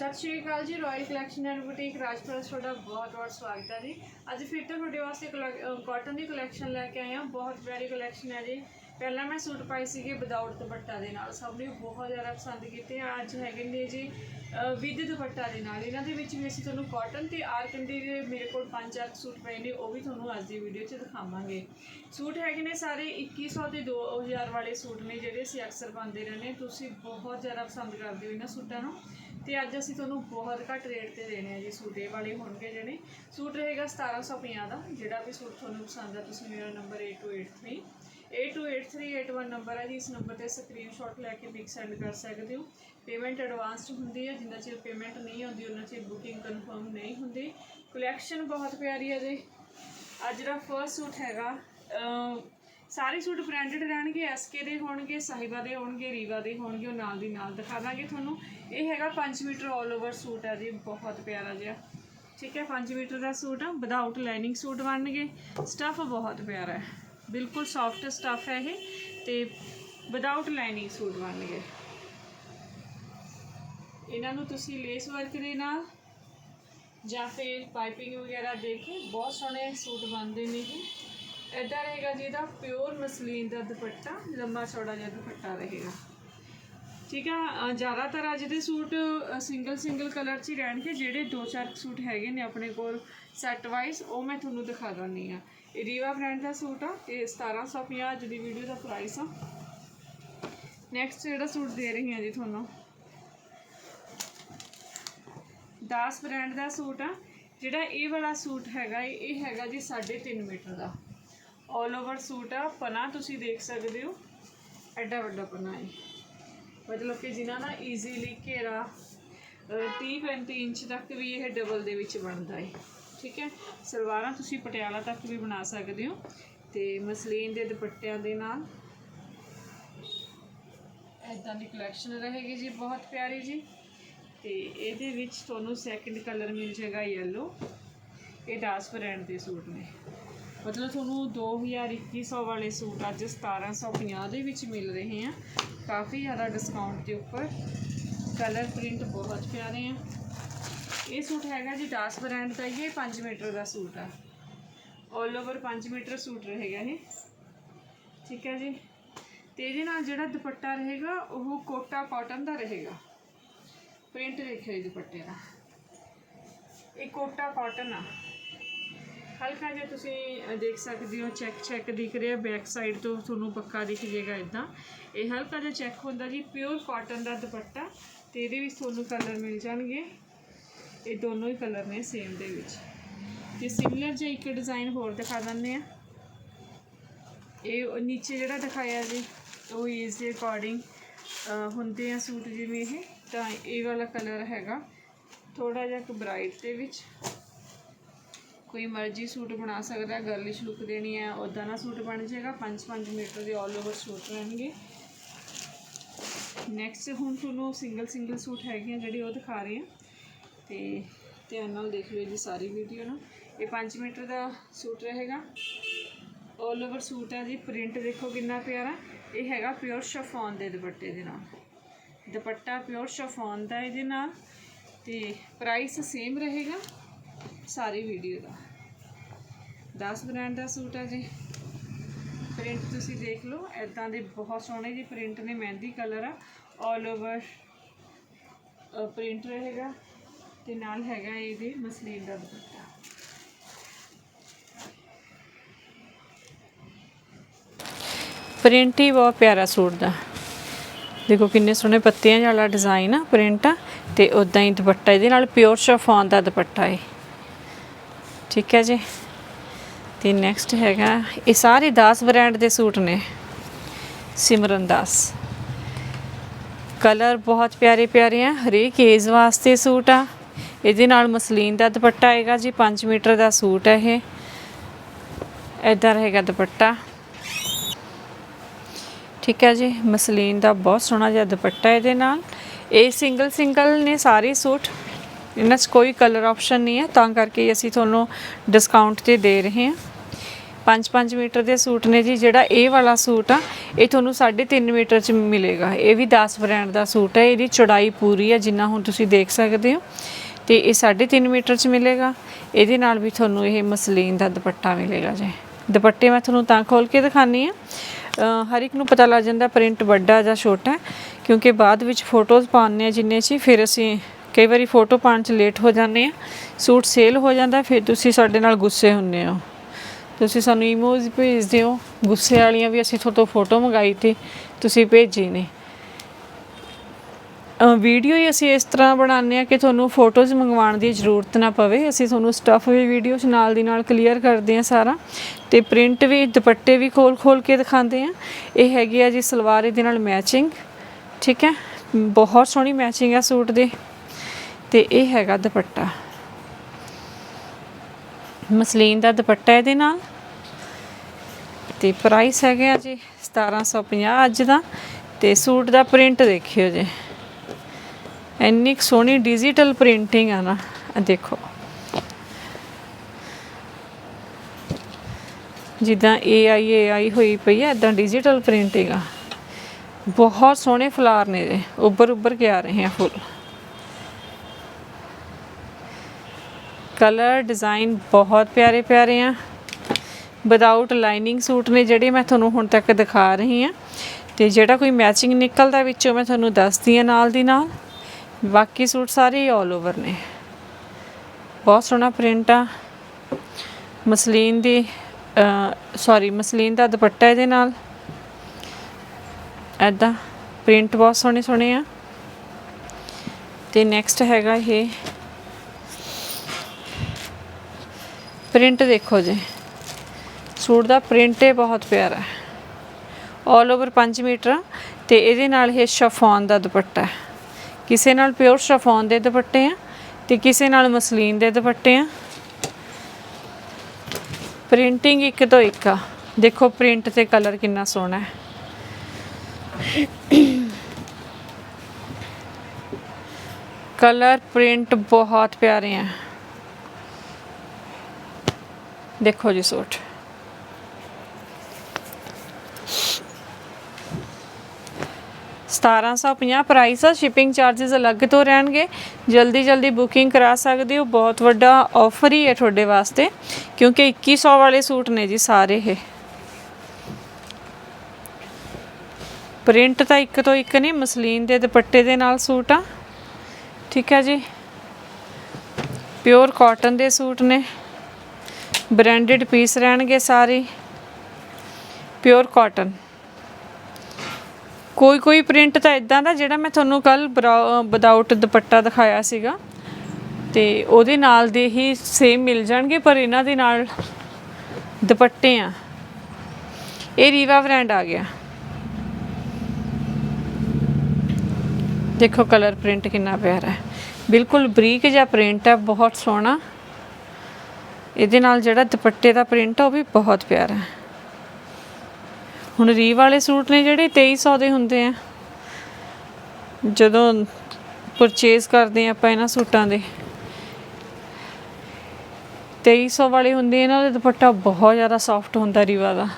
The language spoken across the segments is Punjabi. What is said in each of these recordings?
ਸਤਿ ਸ਼੍ਰੀ ਅਕਾਲ ਜੀ royal collection and boutique Rajpura ਤੁਹਾਡਾ ਬਹੁਤ ਬਹੁਤ ਸਵਾਗਤ ਹੈ ਜੀ। ਅੱਜ ਫਿਰ ਤੋਂ ਤੁਹਾਡੇ ਵਾਸਤੇ ਕਾਟਨ ਦੀ ਕਲੈਕਸ਼ਨ ਲੈ ਕੇ ਆਏ ਹਾਂ। ਬਹੁਤ ਪਿਆਰੀ ਕਲੈਕਸ਼ਨ ਹੈ ਜੀ। ਪਹਿਲਾਂ ਮੈਂ ਸੂਟ ਪਾਈ ਸੀਗੇ ਵਿਦਆਊਟ ਦੁਪੱਟਾ ਦੇ ਨਾਲ। ਸਭ ਨੇ ਬਹੁਤ ਜ਼ਿਆਦਾ ਪਸੰਦ ਕੀਤੇ ਆ। ਅੱਜ ਹੈਗੇ ਨੇ ਜੀ ਵਿਦ ਦੁਪੱਟਾ ਦੇ ਨਾਲ। ਇਹਨਾਂ ਦੇ ਵਿੱਚ ਵੀ ਅਸੀਂ ਤੁਹਾਨੂੰ ਕਾਟਨ ਤੇ ਆਰਕਨ ਦੇ ਮੇਰੇ ਕੋਲ ਪੰਜ ਚਾਰ ਸੂਟ ਪਏ ਨੇ, ਉਹ ਵੀ ਤੁਹਾਨੂੰ ਅੱਜ ਦੀ ਵੀਡੀਓ 'ਚ ਦਿਖਾਵਾਂਗੇ। ਸੂਟ ਹੈਗੇ ਨੇ ਸਾਰੇ 2100 ਤੇ 2000 ਵਾਲੇ ਸੂਟ ਨੇ, ਜਿਹੜੇ ਅਸੀਂ ਅਕਸਰ ਪਾਉਂਦੇ ਰਹਿੰਦੇ ਤੁਸੀਂ ਬਹੁਤ ਜ਼ਿਆਦਾ ਪਸੰਦ ਕਰਦੇ ਹੋ ਇਹਨਾਂ ਸੂਟਾਂ ਨੂੰ। ਤੇ ਅੱਜ ਅਸੀਂ ਤੁਹਾਨੂੰ ਬਹੁਤ ਘੱਟ ਰੇਟ ਤੇ ਦੇਣੇ ਆ ਜੀ ਸੂਟ, ਇਹ ਵਾਲੇ ਹੋਣਗੇ ਜਿਹੜੇ। ਸੂਟ ਰਹੇਗਾ 1750 ਦਾ, ਜਿਹੜਾ ਵੀ ਸੂਟ ਤੁਹਾਨੂੰ ਪਸੰਦ ਆ, ਤੁਸੀਂ ਮੇਰਾ ਨੰਬਰ 8283 828381 ਨੰਬਰ ਹੈ ਜੀ, ਇਸ ਨੰਬਰ ਤੇ ਸਕਰੀਨਸ਼ਾਟ ਲੈ ਕੇ ਪਿਕ ਸੈਂਡ ਕਰ ਸਕਦੇ ਹੋ। ਪੇਮੈਂਟ ਐਡਵਾਂਸਡ ਹੁੰਦੀ ਹੈ ਜਿੰਨਾ ਚਿਰ ਪੇਮੈਂਟ ਨਹੀਂ ਆਉਂਦੀ, ਉਹਨਾਂ ਚਿਰ ਬੁਕਿੰਗ ਕਨਫਰਮ ਨਹੀਂ ਹੁੰਦੀ। ਕਲੈਕਸ਼ਨ ਬਹੁਤ ਪਿਆਰੀ ਹੈ ਜੀ। ਅੱਜ ਦਾ ਫਰਸਟ ਸੂਟ ਹੈਗਾ ਸਾਰੇ ਸੂਟ ਬ੍ਰਾਂਡਡ ਰਹਿਣਗੇ ਐਸਕੇ ਦੇ ਹੋਣਗੇ, ਸਾਹਿਬਾ ਦੇ ਹੋਣਗੇ, ਰੀਵਾ ਦੇ ਹੋਣਗੇ, ਉਹ ਨਾਲ ਦੀ ਨਾਲ ਦਿਖਾ ਦਾਂਗੇ ਤੁਹਾਨੂੰ। ਇਹ ਹੈਗਾ 5 ਮੀਟਰ ਆਲ ਓਵਰ ਸੂਟ ਹੈ ਜੀ, ਬਹੁਤ ਪਿਆਰਾ ਜਿਹਾ। ਠੀਕ ਹੈ 5 ਮੀਟਰ ਦਾ ਸੂਟ ਆ ਵਿਦਆਊਟ ਲਾਈਨਿੰਗ ਸੂਟ ਬਣਨਗੇ। ਸਟੱਫ ਬਹੁਤ ਪਿਆਰਾ ਹੈ, ਬਿਲਕੁਲ ਸੌਫਟ ਸਟੱਫ ਹੈ ਇਹ, ਤੇ ਵਿਦਆਊਟ ਲਾਈਨਿੰਗ ਸੂਟ ਬਣਨਗੇ। ਇਹਨਾਂ ਨੂੰ ਤੁਸੀਂ ਲੇਸ ਵਰਕ ਦੇ ਨਾਲ ਜਾਂ ਫਿਰ ਪਾਈਪਿੰਗ ਵਗੈਰਾ ਦੇ ਕੇ ਬਹੁਤ ਸੋਹਣੇ ਸੂਟ ਬਣਦੇ ਨੇ ਇਹ ਇੱਦਾਂ ਰਹੇਗਾ ਜੀ ਇਹਦਾ ਪਿਓਰ ਮਸਲੀਨ ਦਾ ਦੁਪੱਟਾ, ਲੰਬਾ ਚੌੜਾ ਜਿਹਾ ਦੁਪੱਟਾ ਰਹੇਗਾ। ਠੀਕ ਆ ਜ਼ਿਆਦਾਤਰ ਅੱਜ ਦੇ ਸੂਟ ਸਿੰਗਲ ਸਿੰਗਲ ਕਲਰ 'ਚ ਹੀ ਰਹਿਣਗੇ, ਜਿਹੜੇ ਦੋ ਚਾਰ ਸੂਟ ਹੈਗੇ ਨੇ ਆਪਣੇ ਕੋਲ ਸੈੱਟ ਵਾਈਜ਼ ਉਹ ਮੈਂ ਤੁਹਾਨੂੰ ਦਿਖਾ ਦਿੰਦੀ ਆ। ਇਹ ਰੀਵਾ ਬ੍ਰਾਂਡ ਦਾ ਸੂਟ ਆ, ਇਹ 1750 ਅੱਜ ਦੀ ਵੀਡੀਓ ਦਾ ਪ੍ਰਾਈਸ ਆ। ਨੈਕਸਟ ਜਿਹੜਾ ਸੂਟ ਦੇ ਰਹੀ ਹਾਂ ਜੀ ਤੁਹਾਨੂੰ। ਦਾਸ ਬ੍ਰਾਂਡ ਦਾ ਸੂਟ ਆ, ਜਿਹੜਾ ਇਹ ਵਾਲਾ ਸੂਟ ਹੈਗਾ ਇਹ ਹੈਗਾ ਜੀ 3.5 ਮੀਟਰ ਦਾ। ਆਲ ਓਵਰ ਸੂਟ ਆ, ਪਨਾ ਤੁਸੀਂ ਦੇਖ ਸਕਦੇ ਹੋ। ਐਡਾ ਵੱਡਾ ਪਨਾ ਹੈ। ਮਤਲਬ ਕਿ ਜਿਨ੍ਹਾਂ ਦਾ ਈਜ਼ੀਲੀ ਘੇਰਾ 30 35 ਇੰਚ ਤੱਕ ਵੀ ਇਹ ਡਬਲ ਦੇ ਵਿੱਚ ਬਣਦਾ ਹੈ। ਠੀਕ ਹੈ? ਸਲਵਾਰਾਂ ਤੁਸੀਂ ਪਟਿਆਲਾ ਤੱਕ ਵੀ ਬਣਾ ਸਕਦੇ ਹੋ। ਤੇ ਮਸਲੀਨ ਦੇ ਦੁਪੱਟਿਆਂ ਦੇ ਨਾਲ। ਐਦਾਂ ਦੀ ਕਲੈਕਸ਼ਨ ਰਹੇਗੀ ਜੀ, ਬਹੁਤ ਪਿਆਰੀ ਜੀ। ਤੇ ਇਹਦੇ ਵਿੱਚ ਤੁਹਾਨੂੰ ਸੈਕੰਡ ਕਲਰ ਮਿਲ ਜਾਏਗਾ ਯੈਲੋ ਇਹ ਡਾਸ ਬ੍ਰਾਂਡ ਦੇ ਸੂਟ ਨੇ। ਮਤਲਬ ਤੁਹਾਨੂੰ 2200 ਵਾਲੇ ਸੂਟ ਅੱਜ 1750 ਦੇ ਵਿੱਚ ਮਿਲ ਰਹੇ ਆ। ਕਾਫੀ ਜ਼ਿਆਦਾ ਡਿਸਕਾਊਂਟ ਦੇ ਉੱਪਰ ਕਲਰ ਪ੍ਰਿੰਟ ਬਹੁਤ ਪਿਆਰੇ ਆ। ਇਹ ਸੂਟ ਹੈਗਾ ਜੀ ਡਾਸ ਬ੍ਰਾਂਡ ਦਾ ਇਹ 5 ਮੀਟਰ ਦਾ ਸੂਟ ਆ। ਆਲ ਓਵਰ 5 ਮੀਟਰ ਸੂਟ ਰਹੇਗਾ ਇਹ। ਠੀਕ ਹੈ ਜੀ। ਤੇ ਇਹਦੇ ਨਾਲ ਜਿਹੜਾ ਦੁਪੱਟਾ ਰਹੇਗਾ, ਉਹ ਕੋਟਾ ਕਾਟਨ ਦਾ ਰਹੇਗਾ। ਪ੍ਰਿੰਟ ਦੇਖਿਓ ਇਹ ਦੁਪੱਟੇ ਦਾ। ਇਹ ਕੋਟਾ ਕਾਟਨ ਆ। ਹਲਕਾ ਜਿਹਾ ਤੁਸੀਂ ਦੇਖ ਸਕਦੇ ਹੋ ਚੈੱਕ ਚੈੱਕ ਦਿਖ ਰਿਹਾ ਬੈਕ ਸਾਈਡ ਤੋਂ ਤੁਹਾਨੂੰ ਪੱਕਾ ਦਿਖ ਜਾਏਗਾ ਇਦਾਂ। ਇਹ ਹਲਕਾ ਜਿਹਾ ਚੈੱਕ ਹੁੰਦਾ ਜੀ ਪਿਓਰ ਕਾਟਨ ਦਾ ਦੁਪੱਟਾ, ਤੇ ਇਹਦੇ ਵਿੱਚ ਤੁਹਾਨੂੰ ਕਲਰ ਮਿਲ ਜਾਣਗੇ। ਇਹ ਦੋਨੋਂ ਹੀ ਕਲਰ ਨੇ ਸੇਮ ਦੇ ਵਿੱਚ। ਤੇ ਸਿਮਿਲਰ ਜਿਹਾ ਇੱਕ ਡਿਜ਼ਾਈਨ ਹੋਰ ਦਿਖਾ ਦਿੰਦੇ ਆ ਇਹ ਨੀਚੇ ਜਿਹੜਾ ਦਿਖਾਇਆ ਜੀ, ਉਹ ਏਜ ਦੇ ਅਕੋਰਡਿੰਗ ਹੁੰਦੇ ਆ ਸੂਟ ਜਿਵੇਂ ਇਹ, ਤਾਂ ਇਹ ਵਾਲਾ ਕਲਰ ਹੈਗਾ। ਥੋੜਾ ਜਿਹਾ ਇੱਕ ਬ੍ਰਾਈਟ ਦੇ ਵਿੱਚ। ਕੋਈ ਮਰਜ਼ੀ ਸੂਟ ਬਣਾ ਸਕਦਾ ਗਰਲਿਸ਼ ਲੁੱਕ ਦੇਣੀ ਹੈ ਉਦਾਂ ਦਾ ਸੂਟ ਬਣ ਜਾਏਗਾ। 5-5 ਮੀਟਰ ਦੇ ਆਲ ਓਵਰ ਸੂਟ ਰਹਿਣਗੇ। ਨੈਕਸਟ ਹੁਣ ਤੁਹਾਨੂੰ ਸਿੰਗਲ ਸਿੰਗਲ ਸੂਟ ਹੈਗੇ ਆ ਜਿਹੜੇ ਉਹ ਦਿਖਾ ਰਹੇ ਆ ਤੇ ਧਿਆਨ ਨਾਲ ਦੇਖ ਲਿਓ ਜੀ ਸਾਰੀ ਵੀਡੀਓ ਨੂੰ। ਇਹ 5 ਮੀਟਰ ਦਾ ਸੂਟ ਰਹੇਗਾ। ਆਲ ਓਵਰ ਸੂਟ ਹੈ ਜੀ ਪ੍ਰਿੰਟ ਦੇਖੋ ਕਿੰਨਾ ਪਿਆਰਾ ਇਹ ਹੈਗਾ ਪਿਓਰ ਸ਼ਫੋਨ ਦੇ ਦੁਪੱਟੇ ਦੇ ਨਾਲ। ਦੁਪੱਟਾ ਪਿਓਰ ਸ਼ਫੋਨ ਦਾ ਇਹਦੇ ਨਾਲ। ਤੇ ਪ੍ਰਾਈਸ ਸੇਮ ਰਹੇਗਾ। ਸਾਰੀ ਵੀਡੀਓ ਦਾ। 10 ਬ੍ਰਾਂਡ ਦਾ ਸੂਟ ਹੈ ਜੀ। ਪ੍ਰਿੰਟ ਤੁਸੀਂ ਦੇਖ ਲਓ ਐਦਾਂ ਦੇ ਬਹੁਤ ਸੋਹਣੇ ਜੀ ਪ੍ਰਿੰਟ ਨੇ, ਮਹਿੰਦੀ ਕਲਰ ਆ। ਆਲ ਓਵਰ ਪ੍ਰਿੰਟ ਰਹੇਗਾ। ਤੇ ਨਾਲ ਹੈਗਾ ਇਹਦੇ ਮਸਲੀਨ ਦਾ ਦੁਪੱਟਾ। ਪ੍ਰਿੰਟ ਹੀ ਬਹੁਤ ਪਿਆਰਾ ਸੂਟ ਦਾ। ਦੇਖੋ ਕਿੰਨੇ ਸੋਹਣੇ ਪੱਤਿਆਂ ਵਾਲਾ ਡਿਜ਼ਾਈਨ ਆ ਪ੍ਰਿੰਟ ਆ। ਤੇ ਉਦਾਂ ਹੀ ਦੁਪੱਟਾ, ਇਹਦੇ ਨਾਲ ਪਿਓਰ ਸ਼ਫੋਨ ਦਾ ਦੁਪੱਟਾ ਹੈ ਠੀਕ ਹੈ ਜੀ। ਤੇ ਨੈਕਸਟ ਹੈਗਾ, ਇਹ ਸਾਰੇ ਦਾਸ ਬ੍ਰਾਂਡ ਦੇ ਸੂਟ ਨੇ। ਸਿਮਰਨ ਦਾਸ। ਕਲਰ ਬਹੁਤ ਪਿਆਰੇ ਪਿਆਰੇ ਆ, ਹਰੇਕ ਏਜ ਵਾਸਤੇ ਸੂਟ ਆ। ਇਹਦੇ ਨਾਲ ਮਸਲੀਨ ਦਾ ਦੁਪੱਟਾ ਆਏਗਾ ਜੀ 5 ਮੀਟਰ ਦਾ ਸੂਟ ਹੈ ਇਹ। ਇਦਾਂ ਰਹੇਗਾ ਦੁਪੱਟਾ। ਠੀਕ ਹੈ ਜੀ, ਮਸਲੀਨ ਦਾ ਬਹੁਤ ਸੋਹਣਾ ਜਿਹਾ ਦੁਪੱਟਾ ਇਹਦੇ ਨਾਲ। ਇਹ ਸਿੰਗਲ ਸਿੰਗਲ ਨੇ ਸਾਰੇ ਸੂਟ। ਇਹਨਾਂ 'ਚ ਕੋਈ ਕਲਰ ਆਪਸ਼ਨ ਨਹੀਂ ਹੈ, ਤਾਂ ਕਰਕੇ ਅਸੀਂ ਤੁਹਾਨੂੰ ਡਿਸਕਾਊਂਟ ਤੇ ਦੇ ਰਹੇ ਹਾਂ। 5-5 ਮੀਟਰ ਦੇ ਸੂਟ ਨੇ ਜੀ, ਜਿਹੜਾ ਇਹ ਵਾਲਾ ਸੂਟ ਆ, ਇਹ ਤੁਹਾਨੂੰ 3.5 ਮੀਟਰ ਚ ਮਿਲੇਗਾ। ਇਹ ਵੀ 10 ਬ੍ਰਾਂਡ ਦਾ ਸੂਟ ਹੈ, ਇਹਦੀ ਚੌੜਾਈ ਪੂਰੀ ਹੈ ਜਿੰਨਾ ਹੁਣ ਤੁਸੀਂ ਦੇਖ ਸਕਦੇ ਹੋ। ਤੇ ਇਹ 3.5 ਮੀਟਰ ਚ ਮਿਲੇਗਾ। ਇਹਦੇ ਨਾਲ ਵੀ ਤੁਹਾਨੂੰ ਇਹ ਮਸਲੀਨ ਦਾ ਦੁਪੱਟਾ ਮਿਲੇਗਾ ਜੀ। ਦੁਪੱਟੇ ਮੈਂ ਤੁਹਾਨੂੰ ਤਾਂ ਖੋਲ ਕੇ ਦਿਖਾਨੀ ਆ ਹਰ ਇੱਕ ਨੂੰ ਪਤਾ ਲੱਗ ਜਾਂਦਾ, ਪ੍ਰਿੰਟ ਵੱਡਾ ਜਾਂ ਛੋਟਾ ਕਿਉਂਕਿ ਬਾਅਦ ਵਿੱਚ ਫੋਟੋਜ਼ ਪਾਉਂਦੇ ਆ ਜਿੰਨੇ 'ਚ ਫਿਰ ਅਸੀਂ ਕਈ ਵਾਰੀ ਫੋਟੋ ਪਾਉਣ 'ਚ ਲੇਟ ਹੋ ਜਾਂਦੇ ਆ, ਸੂਟ ਸੇਲ ਹੋ ਜਾਂਦਾ, ਫਿਰ ਤੁਸੀਂ ਸਾਡੇ ਨਾਲ ਗੁੱਸੇ ਹੁੰਦੇ ਹੋ। ਤੁਸੀਂ ਸਾਨੂੰ ਈਮੋਜ਼ ਭੇਜਦੇ ਹੋ, ਗੁੱਸੇ ਵਾਲੀਆਂ ਵੀ ਅਸੀਂ ਤੁਹਾਡੇ ਤੋਂ ਫੋਟੋ ਮੰਗਾਈ ਤੇ ਤੁਸੀਂ ਭੇਜੀ ਨੇ। ਵੀਡੀਓ ਹੀ ਅਸੀਂ ਇਸ ਤਰ੍ਹਾਂ ਬਣਾਉਂਦੇ ਆ ਕਿ ਤੁਹਾਨੂੰ ਫੋਟੋਜ਼ ਮੰਗਵਾਉਣ ਦੀ ਜ਼ਰੂਰਤ ਨਾ ਪਵੇ। ਅਸੀਂ ਤੁਹਾਨੂੰ ਸਟੱਫ ਵੀ ਵੀਡੀਓ 'ਚ ਨਾਲ ਦੀ ਨਾਲ ਕਲੀਅਰ ਕਰਦੇ ਆ ਸਾਰਾ ਤੇ ਪ੍ਰਿੰਟ ਵੀ, ਦੁਪੱਟੇ ਵੀ ਖੋਲ ਖੋਲ ਕੇ ਦਿਖਾਉਂਦੇ ਆ ਇਹ ਹੈਗੀ ਆ ਜੀ ਸਲਵਾਰ ਇਹਦੇ ਨਾਲ ਮੈਚਿੰਗ ਠੀਕ ਹੈ? ਬਹੁਤ ਸੋਹਣੀ ਮੈਚਿੰਗ ਆ ਸੂਟ ਦੇ। ਤੇ ਇਹ ਹੈਗਾ ਦੁਪੱਟਾ। ਮਸਲੀਨ ਦਾ ਦੁਪੱਟਾ ਇਹਦੇ ਨਾਲ। ਤੇ ਪ੍ਰਾਈਸ ਹੈਗੇ ਆ ਜੀ 1750 ਅੱਜ ਦਾ ਤੇ ਸੂਟ ਦਾ ਪ੍ਰਿੰਟ ਦੇਖਿਓ ਜੀ। ਇੰਨੀ ਕੁ ਸੋਹਣੀ ਡਿਜੀਟਲ ਪ੍ਰਿੰਟਿੰਗ ਆ ਨਾ, ਆਹ ਦੇਖੋ। ਜਿੱਦਾਂ AI AI ਹੋਈ ਪਈ ਹੈ ਇਦਾਂ ਡਿਜੀਟਲ ਪ੍ਰਿੰਟਿੰਗ ਆ। ਬਹੁਤ ਸੋਹਣੇ ਫਲਾਰ ਨੇ ਜੇ ਉੱਭਰ ਉੱਭਰ ਕੇ ਆ ਰਹੇ ਆ ਫੁੱਲ। ਕਲਰ ਡਿਜ਼ਾਈਨ ਬਹੁਤ ਪਿਆਰੇ ਪਿਆਰੇ ਆ। ਵਿਦਆਊਟ ਲਾਈਨਿੰਗ ਸੂਟ ਨੇ ਜਿਹੜੇ ਮੈਂ ਤੁਹਾਨੂੰ ਹੁਣ ਤੱਕ ਦਿਖਾ ਰਹੀ ਆ। ਤੇ ਜਿਹੜਾ ਕੋਈ ਮੈਚਿੰਗ ਨਿਕਲਦਾ ਵਿੱਚੋਂ ਮੈਂ ਤੁਹਾਨੂੰ ਦੱਸਦੀ ਆ ਨਾਲ ਦੀ ਨਾਲ। ਬਾਕੀ ਸੂਟ ਸਾਰੇ ਆਲ ਓਵਰ ਨੇ। ਬਹੁਤ ਸੋਹਣਾ ਪ੍ਰਿੰਟ ਆ। ਮਸਲੀਨ ਦੀ ਸੌਰੀ ਮਸਲੀਨ ਦਾ ਦੁਪੱਟਾ ਇਹਦੇ ਨਾਲ। ਐਦਾਂ ਪ੍ਰਿੰਟ ਬਹੁਤ ਸੋਹਣੇ ਸੋਹਣੇ ਆ। ਤੇ ਨੈਕਸਟ ਹੈਗਾ ਇਹ ਪ੍ਰਿੰਟ ਦੇਖੋ ਜੀ। ਸੂਟ ਦਾ ਪ੍ਰਿੰਟ ਹੀ ਬਹੁਤ ਪਿਆਰਾ ਹੈ। All over 5 metre. ਆ ਤੇ ਇਹਦੇ ਨਾਲ ਇਹ ਸ਼ਫੋਨ ਦਾ ਦੁਪੱਟਾ ਹੈ। ਕਿਸੇ ਨਾਲ ਪਿਓਰ ਸ਼ਫੋਨ ਦੇ ਦੁਪੱਟੇ ਆ ਤੇ ਕਿਸੇ ਨਾਲ ਮਸਲੀਨ ਦੇ ਦੁਪੱਟੇ ਆ। ਪ੍ਰਿੰਟਿੰਗ ਇੱਕ ਤੋਂ ਇੱਕ ਆ। ਦੇਖੋ ਪ੍ਰਿੰਟ ਤੇ ਕਲਰ ਕਿੰਨਾ ਸੋਹਣਾ ਹੈ। ਕਲਰ ਪ੍ਰਿੰਟ ਬਹੁਤ ਪਿਆਰੇ ਆ। ਦੇਖੋ ਜੀ ਸੂਟ। ਸਤਾਰਾਂ ਸੌ ਪੰਜਾਹ ਪ੍ਰਾਈਸ ਆ ਸ਼ਿਪਿੰਗ ਚਾਰजेस ਅਲੱਗ ਤੋਂ ਰਹਿਣਗੇ। ਜਲਦੀ ਜਲਦੀ ਬੁਕਿੰਗ ਕਰਾ ਸਕਦੇ ਹੋ। ਬਹੁਤ ਵੱਡਾ ਆਫਰ ਹੀ ਹੈ ਤੁਹਾਡੇ ਵਾਸਤੇ, ਕਿਉਂਕਿ 2100 ਵਾਲੇ ਸੂਟ ਨੇ ਜੀ ਸਾਰੇ ਇਹ। ਪ੍ਰਿੰਟ ਤਾਂ ਇੱਕ ਤੋਂ ਇੱਕ ਨੇ, ਮਸਲੀਨ ਦੇ ਦੁਪੱਟੇ ਦੇ ਨਾਲ ਸੂਟ ਆ। ਠੀਕ ਹੈ ਜੀ। ਪਿਓਰ ਕਾਟਨ ਦੇ ਸੂਟ ਨੇ। ਬ੍ਰਾਂਡਡ ਪੀਸ ਰਹਿਣਗੇ ਸਾਰੇ ਪਿਓਰ ਕਾਟਨ ਕੋਈ ਕੋਈ ਪ੍ਰਿੰਟ ਤਾਂ ਇਦਾਂ ਦਾ ਜਿਹੜਾ ਮੈਂ ਤੁਹਾਨੂੰ ਕੱਲ ਵਿਦਆਊਟ ਦੁਪੱਟਾ ਦਿਖਾਇਆ ਸੀਗਾ। ਤੇ ਉਹਦੇ ਨਾਲ ਦੇ ਹੀ ਸੇਮ ਮਿਲ ਜਾਣਗੇ, ਪਰ ਇਹਨਾਂ ਦੇ ਨਾਲ ਦੁਪੱਟੇ ਆ। ਇਹ ਰੀਵਾ ਬ੍ਰਾਂਡ ਆ ਗਿਆ। ਦੇਖੋ ਕਲਰ ਪ੍ਰਿੰਟ ਕਿੰਨਾ ਪਿਆਰਾ ਹੈ। ਬਿਲਕੁਲ ਬਰੀਕ ਜਿਹਾ ਪ੍ਰਿੰਟ ਹੈ, ਬਹੁਤ ਸੋਹਣਾ। ਇਹਦੇ ਨਾਲ ਜਿਹੜਾ ਦੁਪੱਟੇ ਦਾ ਪ੍ਰਿੰਟ ਆ, ਉਹ ਵੀ ਬਹੁਤ ਪਿਆਰਾ ਹੈ। ਹੁਣ ਰੀ ਵਾਲੇ ਸੂਟ ਨੇ ਜਿਹੜੇ 2300 ਦੇ ਹੁੰਦੇ ਆ। ਜਦੋਂ ਪਰਚੇਸ ਕਰਦੇ ਆ ਆਪਾਂ ਇਹਨਾਂ ਸੂਟਾਂ ਦੇ। 2300 ਵਾਲੇ ਹੁੰਦੇ ਇਹਨਾਂ ਦਾ ਦੁਪੱਟਾ ਬਹੁਤ ਜ਼ਿਆਦਾ ਸੌਫਟ ਹੁੰਦਾ ਰੀਵਾ ਦਾ।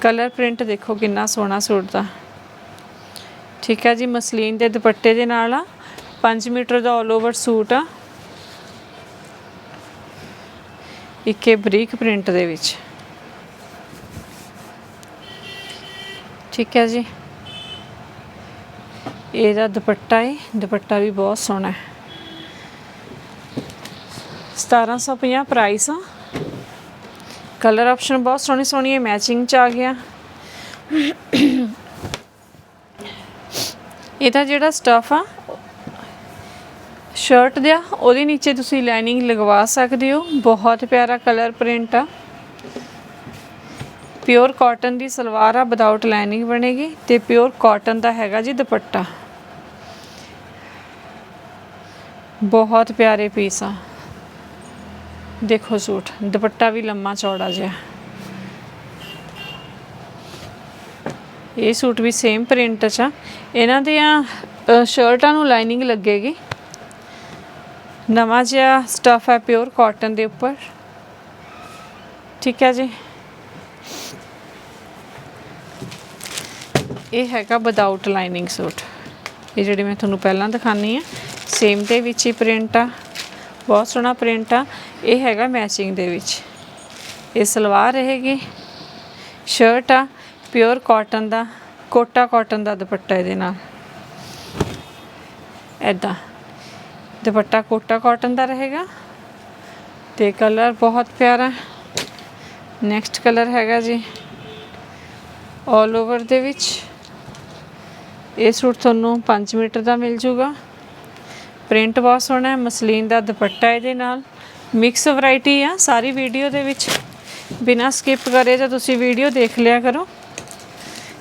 ਕਲਰ ਪ੍ਰਿੰਟ ਦੇਖੋ ਕਿੰਨਾ ਸੋਹਣਾ ਸੂਟ ਦਾ। ਠੀਕ ਹੈ ਜੀ, ਮਸਲੀਨ ਦੇ ਦੁਪੱਟੇ ਦੇ ਨਾਲ ਆ। 5 ਮੀਟਰ ਦਾ ਆਲ ਓਵਰ ਸੂਟ ਆ। ਇੱਕੇ ਬਰੀਕ ਪ੍ਰਿੰਟ ਦੇ ਵਿੱਚ। ਠੀਕ ਹੈ ਜੀ। ਇਹਦਾ ਦੁਪੱਟਾ ਹੈ ਦੁਪੱਟਾ ਵੀ ਬਹੁਤ ਸੋਹਣਾ ਹੈ। 1750 ਪ੍ਰਾਈਸ ਆ। ਕਲਰ ਆਪਸ਼ਨ ਬਹੁਤ ਸੋਹਣੀ ਸੋਹਣੀ ਹੈ ਮੈਚਿੰਗ ਚ ਆ ਗਿਆ। ਇਹਦਾ ਜਿਹੜਾ ਸਟਫ ਆ ਸ਼ਰਟ ਦਾ ਉਹਦੇ ਨੀਚੇ ਤੁਸੀਂ ਲਾਈਨਿੰਗ ਲਗਵਾ ਸਕਦੇ ਹੋ। ਬਹੁਤ ਪਿਆਰਾ ਕਲਰ ਪ੍ਰਿੰਟ ਆ। ਪਿਓਰ ਕਾਟਨ ਦੀ ਸਲਵਾਰ ਆ ਵਿਦਆਊਟ ਲਾਈਨਿੰਗ ਬਣੇਗੀ ਤੇ ਪਿਓਰ ਕਾਟਨ ਦਾ ਹੈਗਾ ਜੀ ਦੁਪੱਟਾ। ਬਹੁਤ ਪਿਆਰੇ ਪੀਸ ਆ। ਦੇਖੋ ਸੂਟ, ਦੁਪੱਟਾ ਵੀ ਲੰਮਾ ਚੌੜਾ ਜਿਹਾ। ਇਹ ਸੂਟ ਵੀ ਸੇਮ ਪ੍ਰਿੰਟ 'ਚ ਆ। ਇਹਨਾਂ ਦੀਆਂ ਸ਼ਰਟਾਂ ਨੂੰ ਲਾਈਨਿੰਗ ਲੱਗੇਗੀ। ਨਵਾਂ ਜਿਹਾ ਸਟਫ ਹੈ ਪਿਓਰ ਕਾਟਨ ਦੇ ਉੱਪਰ। ਠੀਕ ਹੈ ਜੀ। ਇਹ ਹੈਗਾ ਵਿਦਆਊਟ ਲਾਈਨਿੰਗ ਸੂਟ। ਇਹ ਜਿਹੜੀ ਮੈਂ ਤੁਹਾਨੂੰ ਪਹਿਲਾਂ ਦਿਖਾਨੀ ਹੈ ਸੇਮ ਦੇ ਵਿੱਚ ਹੀ ਪ੍ਰਿੰਟ ਆ। ਬਹੁਤ ਸੋਹਣਾ ਪ੍ਰਿੰਟ ਆ। ਇਹ ਹੈਗਾ ਮੈਚਿੰਗ ਦੇ ਵਿੱਚ। ਇਹ ਸਲਵਾਰ ਰਹੇਗੀ। ਸ਼ਰਟ ਆ ਪਿਓਰ ਕਾਟਨ ਦਾ, ਕੋਟਾ ਕਾਟਨ ਦਾ ਦੁਪੱਟਾ ਇਹਦੇ ਨਾਲ। ਐਦਾਂ ਦੁਪੱਟਾ ਕੋਟਾ ਕਾਟਨ ਦਾ ਰਹੇਗਾ ਤੇ ਕਲਰ ਬਹੁਤ ਪਿਆਰਾ ਨੈਕਸਟ ਕਲਰ ਹੈਗਾ ਜੀ ਆਲ ਓਵਰ ਦੇ ਵਿੱਚ। ਇਹ ਸੂਟ ਤੁਹਾਨੂੰ 5 ਮੀਟਰ ਦਾ ਮਿਲ ਜੂਗਾ। ਪ੍ਰਿੰਟ ਬਹੁਤ ਸੋਹਣਾ ਹੈ, ਮਸਲੀਨ ਦਾ ਦੁਪੱਟਾ ਇਹਦੇ ਨਾਲ। ਮਿਕਸ ਵੈਰਾਈਟੀ ਆ ਸਾਰੀ ਵੀਡੀਓ ਦੇ ਵਿੱਚ। ਬਿਨਾਂ ਸਕਿਪ ਕਰੇ ਤਾਂ ਤੁਸੀਂ ਵੀਡੀਓ ਦੇਖ ਲਿਆ ਕਰੋ।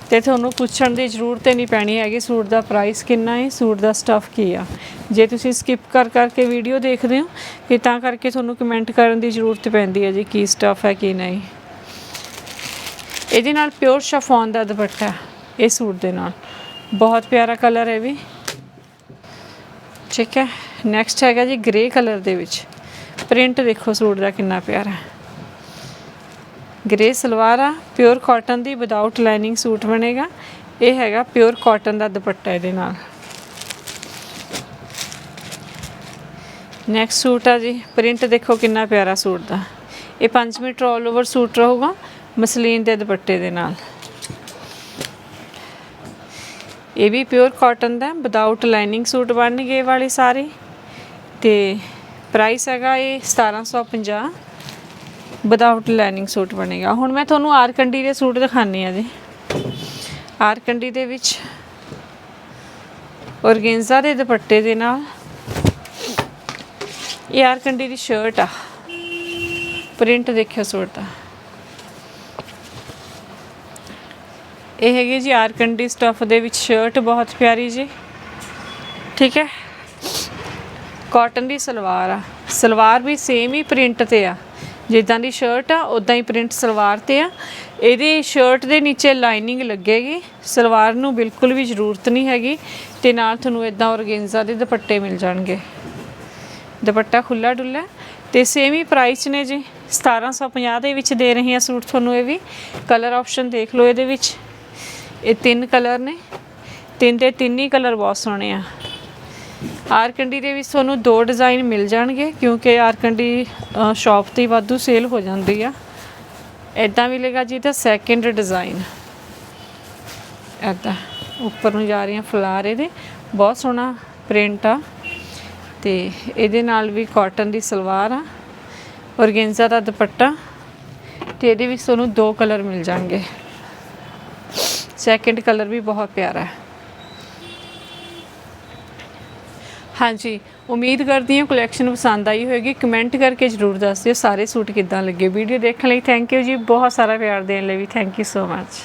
ਤੇ ਤੁਹਾਨੂੰ ਪੁੱਛਣ ਦੀ ਜ਼ਰੂਰਤ ਨਹੀਂ ਪੈਣੀ ਹੈਗੀ, ਸੂਟ ਦਾ ਪ੍ਰਾਈਸ ਕਿੰਨਾ ਹੈ, ਸੂਟ ਦਾ ਸਟਫ ਕੀ ਆ। ਜੇ ਤੁਸੀਂ ਸਕਿਪ ਕਰ ਕਰਕੇ ਵੀਡੀਓ ਦੇਖਦੇ ਹੋ ਫਿਰ ਤਾਂ ਕਰਕੇ ਤੁਹਾਨੂੰ ਕਮੈਂਟ ਕਰਨ ਦੀ ਜ਼ਰੂਰਤ ਪੈਂਦੀ ਹੈ ਜੀ, ਕੀ ਸਟਫ ਹੈ, ਕੀ ਨਹੀਂ। ਇਹਦੇ ਨਾਲ ਪਿਓਰ ਸ਼ਫੋਨ ਦਾ ਦੁਪੱਟਾ ਇਹ ਸੂਟ ਦੇ ਨਾਲ। ਬਹੁਤ ਪਿਆਰਾ ਕਲਰ ਹੈ ਵੀ। ਠੀਕ ਹੈ ਨੈਕਸਟ ਹੈਗਾ ਜੀ ਗ੍ਰੇ ਕਲਰ ਦੇ ਵਿੱਚ। ਪ੍ਰਿੰਟ ਦੇਖੋ ਸੂਟ ਦਾ ਕਿੰਨਾ ਪਿਆਰਾ ਹੈ। ਗ੍ਰੇ ਸਲਵਾਰ ਆ ਪਿਓਰ ਕਾਟਨ ਦੀ ਵਿਦਆਊਟ ਲਾਈਨਿੰਗ ਸੂਟ ਬਣੇਗਾ। ਇਹ ਹੈਗਾ ਪਿਓਰ ਕਾਟਨ ਦਾ ਦੁਪੱਟਾ ਇਹਦੇ ਨਾਲ। ਨੈਕਸਟ ਸੂਟ ਆ ਜੀ ਪ੍ਰਿੰਟ ਦੇਖੋ ਕਿੰਨਾ ਪਿਆਰਾ ਸੂਟ ਦਾ। ਇਹ 5 ਮੀਟਰ ਆਲ ਓਵਰ ਸੂਟ ਰਹੂਗਾ, ਮਸਲੀਨ ਦੇ ਦੁਪੱਟੇ ਦੇ ਨਾਲ। ਇਹ ਵੀ ਪਿਓਰ ਕਾਟਨ ਦਾ ਵਿਦਆਊਟ ਲਾਈਨਿੰਗ ਸੂਟ ਬਣਨਗੇ ਵਾਲੇ ਸਾਰੇ। ਸਾਰੀ ਤੇ ਪ੍ਰਾਈਸ ਹੈਗਾ ਇਹ 1750 ਵਿਦਆਊਟ ਲਾਈਨਿੰਗ ਸੂਟ ਬਣੇਗਾ। ਹੁਣ ਮੈਂ ਤੁਹਾਨੂੰ ਆਰਕੰਡੀ ਦੇ ਸੂਟ ਦਿਖਾਣੀ ਆ ਜੀ। ਆਰਕੰਡੀ ਦੇ ਵਿੱਚ ਔਰਗੇਂਜ਼ਾ ਦੇ ਦੁਪੱਟੇ ਦੇ ਨਾਲ ਇਹ ਆਰਕੰਡੀ ਦੀ ਸ਼ਰਟ ਆ। ਪ੍ਰਿੰਟ ਦੇਖਿਓ ਸੂਟ ਦਾ। ਇਹ ਹੈਗੀ ਜੀ ਆਰਕੰਡੀ ਸਟਫ ਦੇ ਵਿੱਚ ਸ਼ਰਟ ਬਹੁਤ ਪਿਆਰੀ ਜੀ। ਠੀਕ ਹੈ? ਕਾਟਨ ਦੀ ਸਲਵਾਰ ਆ। ਸਲਵਾਰ ਵੀ ਸੇਮ ਹੀ ਪ੍ਰਿੰਟ ਤੇ ਆ। ਜਿੱਦਾਂ ਦੀ ਸ਼ਰਟ ਆ ਉਦਾਂ ਹੀ ਪ੍ਰਿੰਟ ਸਲਵਾਰ ਤੇ ਆ। ਇਹਦੀ ਸ਼ਰਟ ਦੇ ਨੀਚੇ ਲਾਈਨਿੰਗ ਲੱਗੇਗੀ। ਸਲਵਾਰ ਨੂੰ ਬਿਲਕੁਲ ਵੀ ਜ਼ਰੂਰਤ ਨਹੀਂ ਹੈਗੀ ਤੇ ਨਾਲ ਤੁਹਾਨੂੰ ਇਦਾਂ ਔਰਗੇਂਜ਼ਾ ਦੇ ਦੁਪੱਟੇ ਮਿਲ ਜਾਣਗੇ। ਦੁਪੱਟਾ ਖੁੱਲਾ ਡੁੱਲਾ ਤੇ ਸੇਮ ਹੀ ਪ੍ਰਾਈਸ ਨੇ ਜੀ। 1750 ਦੇ ਵਿੱਚ ਦੇ ਰਹੇ ਆ ਸੂਟ ਤੁਹਾਨੂੰ ਇਹ ਵੀ। ਕਲਰ ਆਪਸ਼ਨ ਦੇਖ ਲਓ ਇਹਦੇ ਵਿੱਚ। ਇਹ ਤਿੰਨ ਕਲਰ ਨੇ। ਤਿੰਨ ਦੇ ਤਿੰਨ ਹੀ ਕਲਰ ਬਹੁਤ ਸੋਹਣੇ ਆ। ਆਰਕੰਡੀ ਦੇ ਵਿੱਚ ਤੁਹਾਨੂੰ ਦੋ ਡਿਜ਼ਾਈਨ ਮਿਲ ਜਾਣਗੇ, ਕਿਉਂਕਿ ਆਰਕੰਡੀ ਸ਼ਾਪ ਤੇ ਵਾਧੂ ਸੇਲ ਹੋ ਜਾਂਦੀ ਆ। ਇਦਾਂ ਮਿਲੇਗਾ ਜੀ ਤਾਂ ਸੈਕਿੰਡ ਡਿਜ਼ਾਈਨ। ਇਦਾਂ ਉੱਪਰ ਨੂੰ ਜਾ ਰਹੀਆਂ ਫਲਾਰ ਇਹਦੇ। ਬਹੁਤ ਸੋਹਣਾ ਪ੍ਰਿੰਟ ਆ, ਤੇ ਇਹਦੇ ਨਾਲ ਵੀ ਕਾਟਨ ਦੀ ਸਲਵਾਰ ਆ ਔਰਗੇਂਜ਼ਾ ਦਾ ਦੁਪੱਟਾ, ਤੇ ਇਹਦੇ ਵਿੱਚ ਤੁਹਾਨੂੰ ਦੋ ਕਲਰ ਮਿਲ ਜਾਣਗੇ। ਸੈਕਿੰਡ ਕਲਰ ਵੀ ਬਹੁਤ ਪਿਆਰਾ ਹੈ। ਹਾਂਜੀ, ਉਮੀਦ ਕਰਦੀ ਹਾਂ ਕਲੈਕਸ਼ਨ ਪਸੰਦ ਆਈ ਹੋਵੇਗੀ ਕਮੈਂਟ ਕਰਕੇ ਜਰੂਰ ਦੱਸ ਦਿਓ, ਸਾਰੇ ਸੂਟ ਕਿੱਦਾਂ ਲੱਗੇ? ਵੀਡੀਓ ਦੇਖਣ ਲਈ ਥੈਂਕ ਯੂ ਜੀ, ਬਹੁਤ ਸਾਰਾ ਪਿਆਰ ਦੇਣ ਲਈ ਵੀ ਥੈਂਕ ਯੂ ਸੋ ਮੱਚ